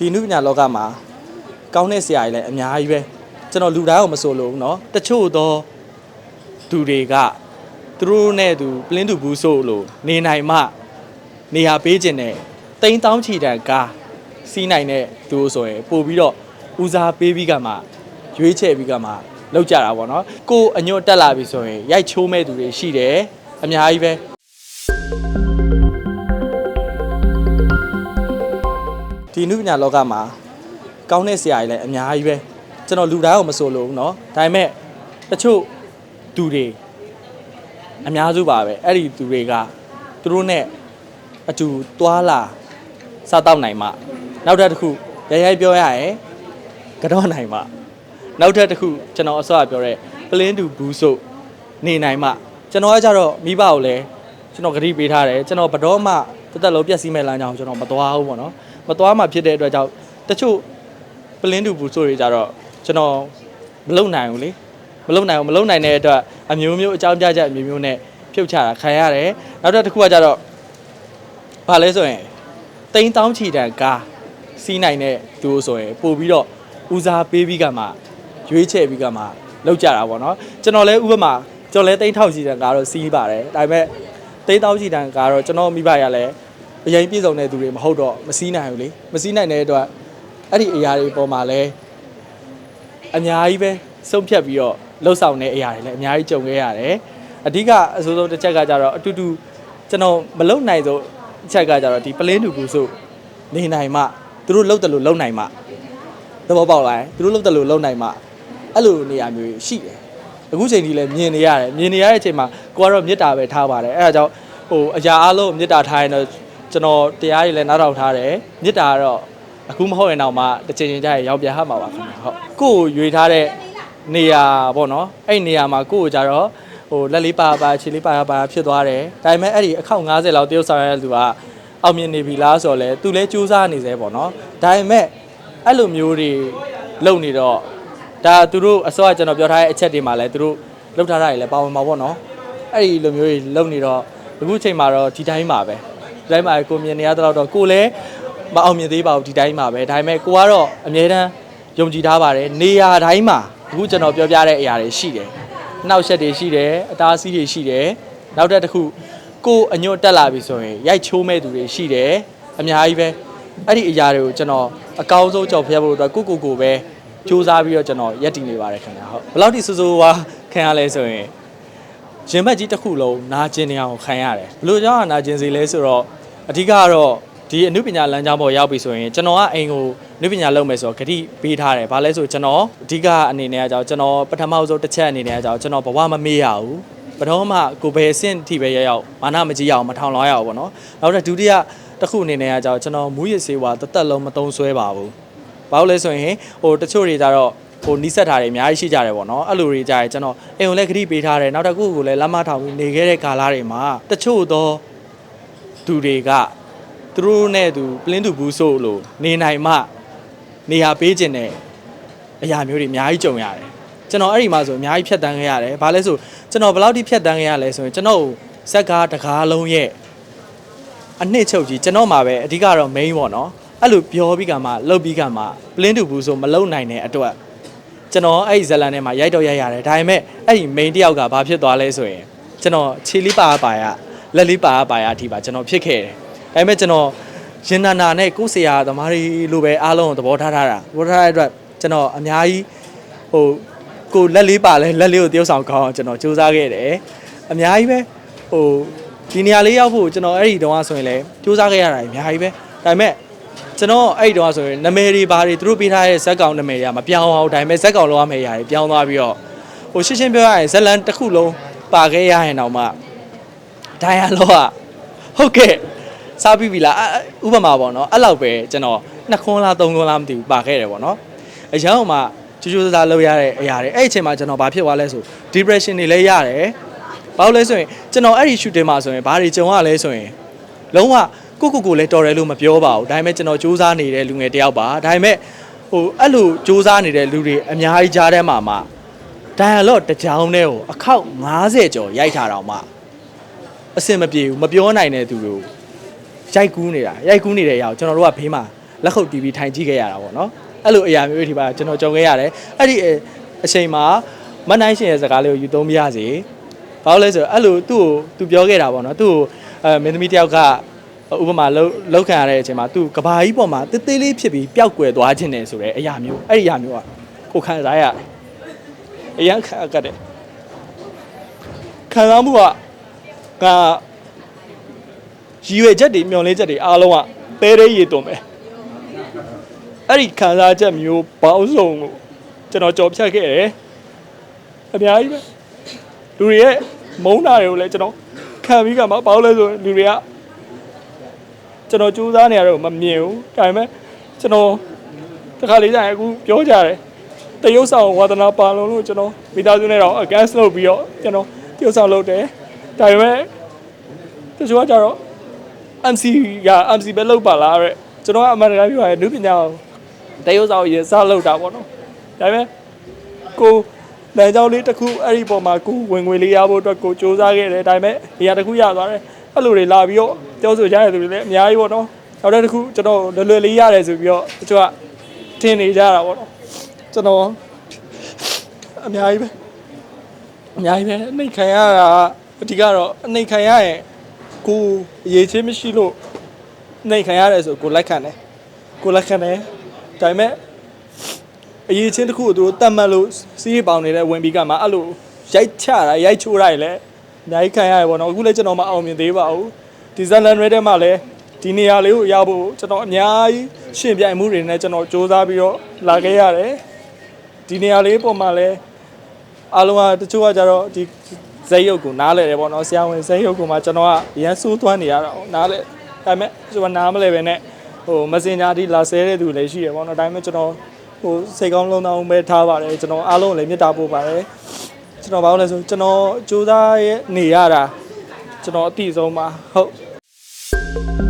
ဒီနုပညာလောကမှာကောင်းတဲ့ဆရာကြီးလည်းအများကြီးပဲကျွန်တော်လူတိုင်းကိုမဆိုလို့เนาะတချို့သောသူတွေကသူတို့နဲ့သူပလင်းသူဘူးဆိုလို့နေနိုင်မှနေရာပေးခြင်းနဲ့တိန်းတောင်းချီတန်ကားစီးနိုင်တဲ့သူဆိုရင်ပို့ပြီးတော့ဦးစားပေးပြီးကမှရွေးချယ်ပြီးကမှလောက်ကြတာပေါ့နော်ကိုအညွတ်တက်လာပြီဆိုရင်ရိုက်ချိုးမဲ့သူတွေရှိတယ်အများကြီးပဲ ဒီနုပညာလောကမှာကောင်းတဲ့ဆရာကြီးလည်းအများကြီးပဲကျွန်တော်လူတိုင်းကိုမဆိုလို့เนาะဒါပေမဲ့တချို့သူတွေအများစုပါပဲအဲ့ဒီသူတွေကသူတို့နဲ့အတူတွာလာစားတော့နိုင်မှနောက်ထပ်တစ်ခုရရိုက်ပြောရရင်ကတော့နိုင်မှနောက်ထပ်တစ်ခုကျွန်တော်အစောကပြောတဲ့ပလင်းတူဘူးဆိုနေနိုင်မှကျွန်တော်ကကြတော့မိဘကိုလည်းကျွန်တော်ဂရုပေးထားတယ်ကျွန်တော်ဘတော်မှတစ်သက်လုံးပြည့်စည်မဲ့လမ်းကြောင်းကျွန်တော်မသွားဘူးပေါ့နော် မသွားမှဖြစ်တဲ့အတွက်ကြောင့်တချို့ပလင်းတူဘူးဆိုတွေကြတော့ကျွန်တော်မလုံနိုင်ဘူးလေမလုံနိုင်ဘူးမလုံနိုင်တဲ့အတွက်အမျိုးမျိုးအကြောင်းပြချက်အမျိုးမျိုးနဲ့ဖြုတ်ချတာခံရတယ်နောက်တစ်ခုကကြတော့ဘာလဲဆိုရင်တိန်းတောင်းချီတန်ကားစီးနိုင်တဲ့သူဆိုရင်ပို့ပြီးတော့ဦးစားပေးပြီးကမှရွေးချယ်ပြီးကမှလောက်ကြတာပေါ့နော်ကျွန်တော်လည်းဥပမာကျွန်တော်လည်းတိန်းထောက်ချီတန်ကားတော့စီးပါတယ်ဒါပေမဲ့တိန်းတောင်းချီတန်ကားတော့ကျွန်တော်မိဘရလည်း အရင်ပြည့်စုံတဲ့သူတွေမဟုတ်တော့မစည်းနိုင်ဘူးလေမစည်းနိုင်တဲ့အတွက်အဲ့ဒီအရာတွေပေါ်မှာလဲအများကြီးပဲဆုံးဖြတ်ပြီးတော့လှုပ်ဆောင်တဲ့အရာတွေလည်းအများကြီးကြုံခဲ့ရတယ်အဓိကအဆိုးဆုံးတစ်ချက်ကကြတော့အတူတူကျွန်တော်မလုံနိုင်ဆုံးအချက်ကကြတော့ဒီပလင်းတူဘူးဆိုနေနိုင်မှသူတို့လှုပ်တယ်လို့လုံနိုင်မှသဘောပေါက်လားသူတို့လှုပ်တယ်လို့လုံနိုင်မှအဲ့လိုနေရာမျိုးရှိတယ်အခုချိန်ကြီးလည်းမြင်နေရတယ်မြင်နေရတဲ့အချိန်မှာကိုကတော့မေတ္တာပဲထားပါတယ်အဲ့ဒါကြောင့်ဟိုအရာအလုံးမေတ္တာထားရင်တော့ ကျွန်တော်တရားတွေလည်းနားထောင်ထားတယ်မေတ္တာကတော့အခုမဟုတ်ရင်တော့မှတစ်ချိန်ချင်းကြရင်ရောက်ပြန်ဟမှာပါခင်ဗျာဟုတ်ကိုယ်ကိုရွေထားတဲ့နေရာပေါ့နော်အဲ့ဒီနေရာမှာကိုယ့်ကိုကြတော့ဟိုလက်လေးပါပါခြေလေးပါပါဖြစ်သွားတယ်ဒါပေမဲ့အဲ့ဒီအခောက်90လောက်တရုပ်ဆောင်ရတဲ့လူကအောင်မြင်နေပြီလားဆိုတော့လေသူလည်းစူးစမ်းနေသေးပေါ့နော်ဒါပေမဲ့အဲ့လိုမျိုးတွေလုံနေတော့ဒါသူတို့အစောကကျွန်တော်ပြောထားတဲ့အချက်တွေမှာလည်းသူတို့လောက်ထားတာတွေလည်းပါဝင်မှာပေါ့နော်အဲ့ဒီလိုမျိုးတွေလုံနေတော့အခုချိန်မှာတော့ဒီတိုင်းပါပဲ ဒီတိုင်းမှာကိုမြင်နေရတော့တော့ကိုလည်းမအောင်မြင်သေးပါဘူးဒီတိုင်းမှာပဲဒါပေမဲ့ကိုကတော့အမြဲတမ်းယုံကြည်ထားပါတယ်နေရာတိုင်းမှာအခုကျွန်တော်ပြောပြတဲ့အရာတွေရှိတယ်နှောက်ရက်တွေရှိတယ်အသားစီးတွေရှိတယ်နောက်တစ်တစ်ခုကိုအညွတ်တက်လာပြီဆိုရင်ရိုက်ချိုးမဲ့သူတွေရှိတယ်အများကြီးပဲအဲ့ဒီအရာတွေကိုကျွန်တော်အကောင်းဆုံးကြော်ဖျက်ဖို့အတွက်ကိုကိုကိုပဲစူးစမ်းပြီးတော့ကျွန်တော်ရက်တည်နေပါတယ်ခင်ဗျာဟုတ်ဘယ်လောက်ထိစိုးစိုးဝါခံရလဲဆိုရင်ရင်ဘတ်ကြီးတစ်ခုလုံးနာကျင်နေအောင်ခံရတယ်ဘလို့ကြောင့်နာကျင်စီလဲဆိုတော့ အဓိကကတော့ဒီအနုပညာလမ်းကြောင်းပေါ်ရောက်ပြီဆိုရင်ကျွန်တော်ကအိမ်ကိုအနုပညာလုပ်မယ်ဆိုတော့ဂတိပေးထားတယ်ဘာလဲဆိုကျွန်တော်အဓိကအနေနဲ့အကြောင်းကျွန်တော်ပထမဆုံးတစ်ချက်အနေနဲ့အကြောင်းကျွန်တော်ဘဝမမေ့ရဘူးဘယ်တော့မှကိုဘယ်အဆင့်ထိပဲရရောက်မာနမကြီးရအောင်မထောင်လွှားရအောင်ပေါ့နော်နောက်တစ်ဒုတိယတစ်ခုအနေနဲ့အကြောင်းကျွန်တော်မူရစ်စေဝါတစ်သက်လုံးမသုံးဆွဲပါဘူးဘာလို့လဲဆိုရင်ဟိုတချို့တွေကြတော့ဟိုနီးစပ်ထားတယ်အများကြီးရှိကြတယ်ပေါ့နော်အဲ့လိုတွေကြရင်ကျွန်တော်အိမ်ကိုလည်းဂတိပေးထားတယ်နောက်တစ်ခုကိုလည်းလက်မထောင်ပြီးနေခဲ့တဲ့ကာလတွေမှာတချို့သော သူတွေကသူတို့နဲ့သူပလင်းသူဘူးဆိုလို့နေနိုင်မှနေရာပေးခြင်းနဲ့အရာမျိုးတွေအများကြီးကြုံရတယ်ကျွန်တော်အဲ့ဒီမှာဆိုအများကြီးဖြတ်တန်းခဲ့ရတယ်ဘာလဲဆိုကျွန်တော်ဘယ်လောက်ထိဖြတ်တန်းခဲ့ရလဲဆိုရင်ကျွန်တော်ဇက်ကားတကားလုံးရဲ့အနှစ်ချုပ်ကြီးကျွန်တော်မှာပဲအဓိကတော့ main ပေါ့နော်အဲ့လိုပြောပြီးကမှလှုပ်ပြီးကမှပလင်းတူဘူးဆိုမလုံနိုင်တဲ့အတွက်ကျွန်တော်အဲ့ဒီဇလန်ထဲမှာရိုက်တော့ရိုက်ရတယ်ဒါပေမဲ့အဲ့ဒီ main တယောက်ကဘာဖြစ်သွားလဲဆိုရင်ကျွန်တော်ခြေလေးပါပါရ လက်လေးပါပါရအထိပါကျွန်တော်ဖြစ်ခဲ့တယ်ဒါပေမဲ့ကျွန်တော်ရင်နာနာနဲ့ကိုယ်ဆရာသမားတွေလိုပဲအားလုံးကိုသဘောထားထားတာသဘောထားတဲ့အတွက်ကျွန်တော်အများကြီးဟိုကိုလက်လေးပါလဲလက်လေးကိုတယောက်ဆောင်ကောင်းအောင်ကျွန်တော်စူးစမ်းခဲ့တယ်အများကြီးပဲဟိုဒီနေရာလေးရောက်ဖို့ကျွန်တော်အဲ့ဒီတုန်းကဆိုရင်လည်းစူးစမ်းခဲ့ရတာအများကြီးပဲဒါပေမဲ့ကျွန်တော်အဲ့ဒီတော့ဆိုရင်နာမည်တွေဘာတွေသူတို့ပေးထားတဲ့ဇက်ကောင်နာမည်တွေကမပြောင်းအောင်ဒါပေမဲ့ဇက်ကောင်လောရမယ့်ຢာတွေပြောင်းသွားပြီးတော့ဟိုရှင်းရှင်းပြောရရင်ဇက်လန်တစ်ခုလုံးပါခဲ့ရရင်တော့မှ ဒိုင်ယာလောကဟုတ်ကဲ့စားပြီးပြီလားအဲ့ဥပမာပေါ့နော်အဲ့လောက်ပဲကျွန်တော်နှစ်ခွန်းလားသုံးခွန်းလားမသိဘူးပါခဲ့တယ်ပေါ့နော်အရင်ကမှကျူးကျူးစားစားလုပ်ရတဲ့အရာတွေအဲ့ဒီအချိန်မှာကျွန်တော်ဘာဖြစ်သွားလဲဆို depression တွေလည်းရတယ်ဘာလို့လဲဆိုရင်ကျွန်တော်အဲ့ဒီ shooting မှာဆိုရင်ဘာတွေကြုံရလဲဆိုရင်လုံးဝကိုကိုကိုလည်းတော်တယ်လို့မပြောပါဘူးဒါပေမဲ့ကျွန်တော်စူးစမ်းနေတဲ့လူငယ်တယောက်ပါဒါပေမဲ့ဟိုအဲ့လိုစူးစမ်းနေတဲ့လူတွေအများကြီးကြားထဲမှာမှဒိုင်ယာလော့တစ်ကြောင်းတည်းကိုအခောက်90ကျော်ရိုက်ထားတော့မှ အဆင်မပြေဘူးမပြောနိုင်တဲ့သူတွေကိုရိုက်ကူးနေတာရိုက်ကူးနေတဲ့အရာကိုကျွန်တော်တို့ကဘေးမှာလက်ခုပ်တီးပြီးထိုင်ကြည့်ခဲ့ရတာပေါ့နော်အဲ့လိုအရာမျိုးတွေဒီပါကျွန်တော်ကြုံခဲ့ရတယ်အဲ့ဒီအချိန်မှာမတ်နိုင်ရှင်ရဲ့စကားလေးကိုယူသုံးပြရစီဘာလို့လဲဆိုတော့အဲ့လိုသူ့ကိုသူပြောခဲ့တာပေါ့နော်သူ့ကိုအဲမင်းသမီးတယောက်ကဥပမာလောက်လောက်ခံရတဲ့အချိန်မှာသူကဘာကြီးပေါ်မှာတေးသေးလေးဖြစ်ပြီးပျောက်ကွယ်သွားခြင်းတယ်ဆိုတဲ့အရာမျိုးအဲ့ဒီအရာမျိုးကကိုခံစားရတယ်အရန်ခံရတဲ့ခံစားမှုက ကရည်ရွယ်ချက်တွေမျှော်လင့်ချက်တွေအားလုံးကတဲတဲရည်သွန်ပဲအဲ့ဒီခံစားချက်မျိုးပေါင်းစုံကိုကျွန်တော်ကြော်ဖြတ်ခဲ့တယ်အများကြီးပဲလူတွေရဲ့မုန်းတာတွေကိုလည်းကျွန်တော်ခံပြီးကမှဘာလို့လဲဆိုရင်လူတွေကကျွန်တော်စူးစမ်းနေရတော့မမြင်ဘူးဒါပေမဲ့ကျွန်တော်တခါလေးကျရင်အခုပြောကြတယ်တရုတ်ဆောင်ဝါသနာပါလုံးလို့ကျွန်တော်မိသားစုနဲ့တော့ against လုပ်ပြီးတော့ကျွန်တော်တရုတ်ဆောင်လုပ်တယ် ဒါပေမဲ့တချို့ကကြတော့ MC က MC ပဲလုပ်ပါလားတဲ့ကျွန်တော်ကအမှန်တကယ်ပြောရင်နုပညာကိုတရုတ်ဆောင်ရေးစလုပ်တာပေါ့နော်ဒါပေမဲ့ကိုလမ်းကြောင်းလေးတစ်ခုအဲ့ဒီပုံမှာကိုဝင်ငွေလေးရဖို့အတွက်ကိုစူးစမ်းခဲ့တယ်ဒါပေမဲ့နေရာတစ်ခုရသွားတယ်အဲ့လိုတွေလာပြီးတော့ပြောဆိုကြရတဲ့သူတွေလည်းအများကြီးပေါ့နော်နောက်တစ်ခုကျွန်တော်လွယ်လွယ်လေးရတယ်ဆိုပြီးတော့တချို့ကထင်နေကြတာပေါ့နော်ကျွန်တော်အများကြီးပဲအများကြီးပဲအနှိတ်ခံရတာ အဓိကတော့အနှိတ်ခံရရင်ကိုအရေးချင်းမရှိလို့နှိတ်ခံရတယ်ဆိုကိုလက်ခံတယ်ကိုလက်ခံတယ်ဒါပေမဲ့အရေးချင်းတစ်ခုကိုသူတို့တတ်မှတ်လို့စီးရီပေါင်နေတဲ့ဝင်ပြီးကမှအဲ့လိုရိုက်ချတာရိုက်ချိုးတာတွေလည်းအများကြီးခံရတယ်ပေါ့နော်အခုလည်းကျွန်တော်မအောင်မြင်သေးပါဘူးဒီဇလန်ရဲတဲ့မှာလည်းဒီနေရာလေးကိုရောက်ဖို့ကျွန်တော်အများကြီးရှင်ပြိုင်မှုတွေနဲ့ကျွန်တော်စူးစမ်းပြီးတော့လာခဲ့ရတယ်ဒီနေရာလေးပုံမှာလည်းအားလုံးကတချို့ကကြတော့ဒီ ဇက်ရုပ်ကိုနားလဲတယ်ပေါ့နော်ဆရာဝန်ဇက်ရုပ်ကိုမှကျွန်တော်ကရန်ဆိုးသွမ်းနေရတာပေါ့နားလဲဒါပေမဲ့ကျွန်တော်နားမလဲပဲနဲ့ဟိုမစင်ညာဒီလာဆဲတဲ့သူလည်းရှိရပေါ့နော်ဒါပေမဲ့ကျွန်တော်ဟိုစိတ်ကောင်းလုံးတောင်းပဲထားပါတယ်ကျွန်တော်အားလုံးလည်းမေတ္တာပို့ပါတယ်ကျွန်တော်ဘာလို့လဲဆိုကျွန်တော်စူးစမ်းရဲ့နေရတာကျွန်တော်အတိဆုံးပါဟုတ်